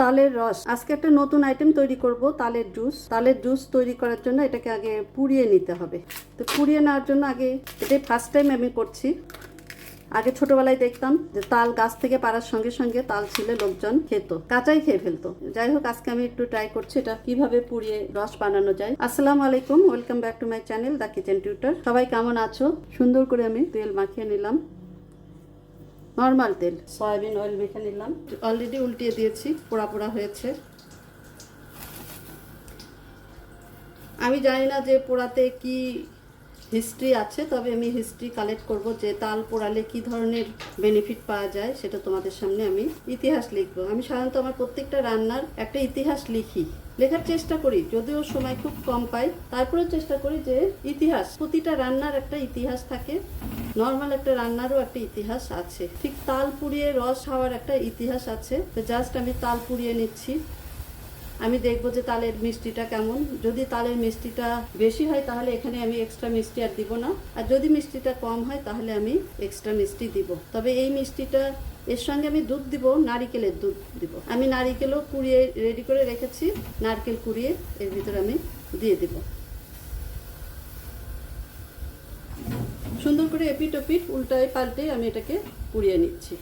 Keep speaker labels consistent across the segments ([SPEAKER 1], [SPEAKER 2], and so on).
[SPEAKER 1] তালের রস। আজকে একটা নতুন আইটেম তৈরি করব, তালের জুস তালের জুস তৈরি করার জন্য এটাকে আগে পুড়িয়ে নিতে হবে। তো পুড়িয়ে নেওয়ার জন্য আগে এটাই ফার্স্ট টাইম আমি করছি। আগে ছোটবেলায় দেখতাম যে তাল গাছ থেকে পাড়ার সঙ্গে সঙ্গে তাল ছিলে লোকজন খেত, কাঁচাই খেয়ে ফেলতো। যাই হোক, আজকে আমি একটু ট্রাই করছি এটা কীভাবে পুড়িয়ে রস বানানো যায়। আসসালামু আলাইকুম welcome back to my channel the kitchen tutor সবাই কেমন আছো? সুন্দর করে আমি তেল মাখিয়ে নিলাম। নর্মাল তেল, সয়াবিন অয়েল মেখে নিলাম। অলরেডি উল্টিয়ে দিয়েছি, পোড়া পোড়া হয়েছে। আমি জানি না যে পোড়াতে কি হিস্ট্রি আছে, তবে আমি হিস্ট্রি কালেক্ট করব যে তাল পোড়ালে কি ধরনের বেনিফিট পাওয়া যায়, সেটা তোমাদের সামনে আমি ইতিহাস লিখব। আমি সাধারণত আমার প্রত্যেকটা রান্নার একটা ইতিহাস লিখি। লেখার চেষ্টা করি, যদিও সময় খুব কম পাই। তারপরেও চেষ্টা করি যে ইতিহাস, প্রতিটা রান্নার একটা ইতিহাস থাকে। নর্মাল একটা রান্নারও একটা ইতিহাস আছে। ঠিক তাল পুড়িয়ে রস খাওয়ার একটা ইতিহাস আছে। তো জাস্ট আমি তাল পুড়িয়ে নিচ্ছি। আমি দেখব যে তালের মিষ্টিটা কেমন। যদি তালের মিষ্টিটা বেশি হয় তাহলে এখানে আমি এক্সট্রা মিষ্টি আর দিব না। আর যদি মিষ্টিটা কম হয় তাহলে আমি এক্সট্রা মিষ্টি দিব। তবে এই মিষ্টিটা এর সঙ্গে আমি দুধ দিব, নারিকেলের দুধ দিব। আমি নারিকেলও কুড়িয়ে রেডি করে রেখেছি। নারকেল কুড়িয়ে এর ভিতরে আমি দিয়ে দিব। সুন্দর করে এপিট ওপিট উল্টায় পাল্টে আমি এটাকে পুড়িয়ে নিচ্ছি।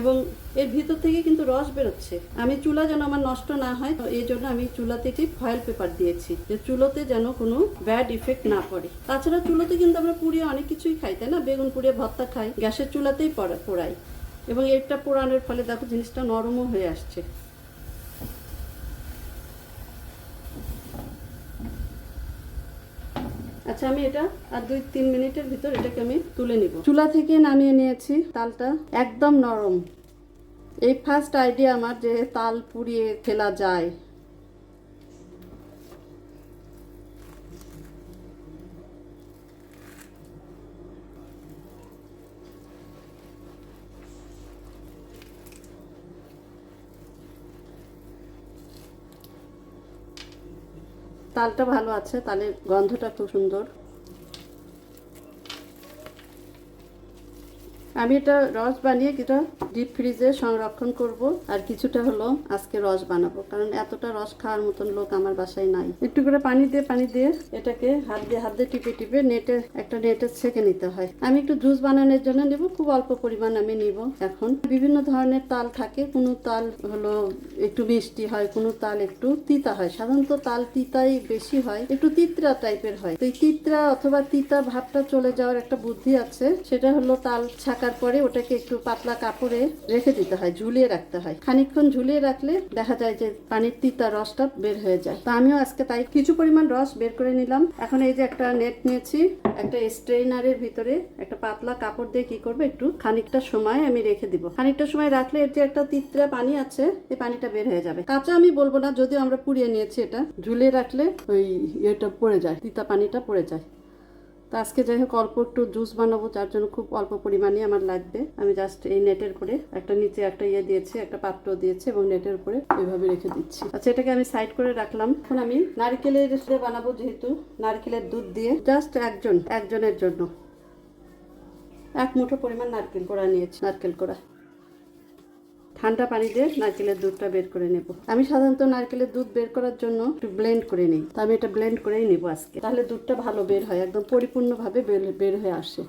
[SPEAKER 1] এবং এর ভিতর থেকে কিন্তু রস বেরোচ্ছে। আমি চুলা যেন আমার নষ্ট না হয় এই জন্য আমি চুলাতে একটি ফয়েল পেপার দিয়েছি, যে চুলোতে যেন কোনো ব্যাড ইফেক্ট না পড়ে। তাছাড়া চুলোতে কিন্তু আমরা পুড়িয়ে অনেক কিছুই খাই, তাই না? বেগুন পুড়িয়ে ভর্তা খাই, গ্যাসের চুলাতেই পড়া পোড়াই। এবং এটা পোড়ানোর ফলে দেখো জিনিসটা নরমও হয়ে আসছে। আচ্ছা আমি এটা আর দুই তিন মিনিটের ভিতর এটাকে আমি তুলে নিব। চুলা থেকে নামিয়ে নিয়েছি, তালটা একদম নরম। এই ফার্স্ট আইডিয়া আমার যে তাল পুড়িয়ে ফেলা যায়। তালটা ভালো আছে তালের গন্ধটা খুব সুন্দর। আমি এটা রস বানিয়ে কিছুটা ডিপ ফ্রিজে সংরক্ষণ করব, আর কিছুটা হলো আজকে রস বানাবো, কারণ এতটা রস খাওয়ার মতন লোক আমার বাসায় নাই। একটু করে পানি দিয়ে পানি দিয়ে এটাকে হাত দিয়ে হাত দিয়ে টিপে টিপে নেটে, একটা নেটে ছেঁকে নিতে হয়। আমি একটু জুস বানানোর জন্য নেব, খুব অল্প পরিমাণ আমি নিব এখন। বিভিন্ন ধরনের তাল থাকে, কোনো তাল হলো একটু মিষ্টি হয়, কোনো তাল একটু তিতা হয়। সাধারণত তাল তিতাই বেশি হয়, একটু তিতরা টাইপের হয়। তো এই তিতরা অথবা তিতা ভাবটা চলে যাওয়ার একটা বুদ্ধি আছে, সেটা হলো তাল ছাকার পরে ওটাকে একটু পাতলা কাপড়ে রেখে দিতে হয়, ঝুলিয়ে রাখতে হয়। খানিকক্ষণ ঝুলিয়ে রাখলে দেখা যায় যে পানির তিতা রসটা বের হয়ে যায়। তো আমিও আজকে তাই কিছু পরিমাণ রস বের করে নিলাম। এখন এই যে একটা নেট নিয়েছি, একটা স্ট্রেইনারের ভিতরে একটা পাতলা কাপড় দিয়ে কি করব, একটু খানিকটা সময় আমি রেখে দিব। খানিকটা সময় রাখলে এর যে একটা তিতরা পানি আছে, এই পানিটা বের হয়ে যাবে। কাঁচা আমি বলব না, যদিও আমরা পুড়িয়ে নিয়েছি এটা, ঝুলিয়ে রাখলে ওই ইয়েটা পড়ে যায়, তিতা পানিটা পড়ে যায়। তো আজকে যাই হোক, অল্প একটু জুস বানাবো, যার জন্য খুব অল্প পরিমাণে আমার লাগবে। আমি জাস্ট এই নেটের উপরে একটা নিচে একটা ইয়ে দিয়েছি, একটা পাত্র দিয়েছি এবং নেটের উপরে এইভাবে রেখে দিচ্ছি। আচ্ছা এটাকে আমি সাইড করে রাখলাম। এখন আমি নারকেলের দিয়ে বানাবো যেহেতু, নারকেলের দুধ দিয়ে। জাস্ট একজন, একজনের জন্য। এক মুঠো পরিমাণ নারকেল কোড়া নিয়েছি, নারকেল কোড়া। ঠান্ডা পানি দিয়ে নারকেলের দুধটা বের করে নেব। আমি সাধারণত নারকেলের দুধ বের করার জন্য একটু ব্লেন্ড করে নিই। তো আমি এটা ব্লেন্ড করেই নেব আজকে। তাহলে দুধটা ভালো বের হয়, একদম পরিপূর্ণভাবে বের হয়ে আসে।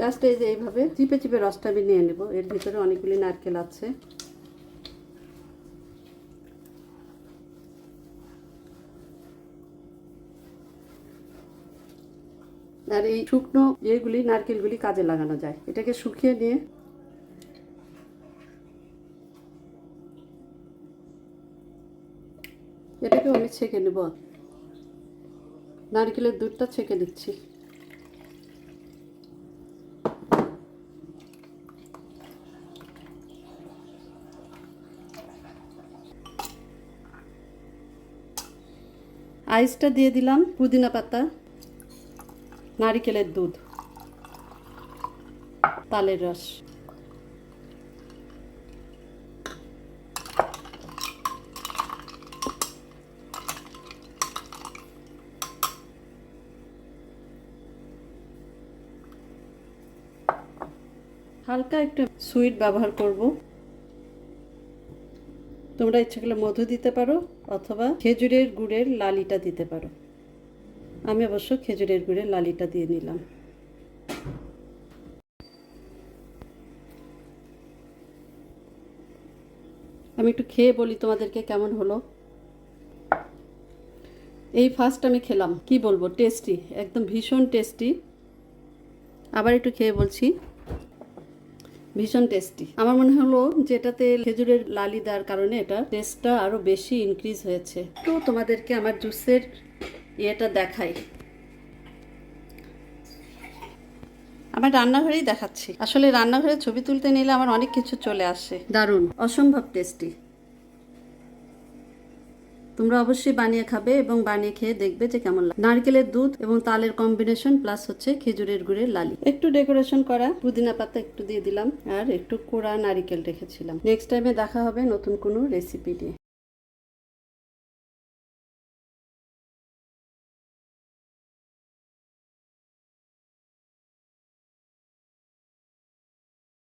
[SPEAKER 1] জাস্ট এই যে এইভাবে চিপে চিপে রসটা আমি নিয়ে নেব। এর ভিতরে অনেকগুলি নারকেল আছে। আর এই শুকনো ইয়েগুলি, নারকেলগুলি কাজে লাগানো যায়। এটাকে শুকিয়ে নিয়ে এটাকে আমি ছেঁকে নেব। নারকেলের দুধটা ছেঁকে দিচ্ছি আইসটা দিয়ে দিলাম পুদিনা পাতা। নারিকেলের দুধ। তালের রস। হালকা একটু সুইট ব্যবহার করব। তোমরা ইচ্ছে করলে মধু দিতে পারো অথবা খেজুরের গুড়ের লালিটা দিতে পারো। আমি অবশ্য খেজুরের গুড়ের লালিটা দিয়ে নিলাম। আমি একটু খেয়ে বলি তোমাদেরকে কেমন হলো। এই ফার্স্ট আমি খেলাম, কি বলব টেস্টি একদম ভীষণ টেস্টি আবার একটু খেয়ে বলছি, ভীষণ টেস্টি আমার মনে হলো যে এটাতে খেজুরের লালি দেওয়ার কারণে এটা টেস্টটা আরও বেশি ইনক্রিজ হয়েছে। তো তোমাদেরকে আমার জুসের ইয়েটা দেখাই। আমার রান্নাঘরেই দেখাচ্ছি। আসলে রান্নাঘরে ছবি তুলতে নিলে আমার অনেক কিছু চলে আসে। দারুণ অসম্ভব টেস্টি। তোমরা অবশ্যই বানিয়ে খাবে এবং বানিয়ে খেয়ে দেখবে যে কেমন লাগে। নারকেলের দুধ এবং তালের কম্বিনেশন প্লাস হচ্ছে খেজুরের গুড়ের লালি। একটু ডেকোরেশন করা পুদিনা পাতা একটু দিয়ে দিলাম আর একটু কোড়া নারিকেল রেখেছিলাম। নেক্সট টাইমে দেখা হবে নতুন কোনো রেসিপি দিয়ে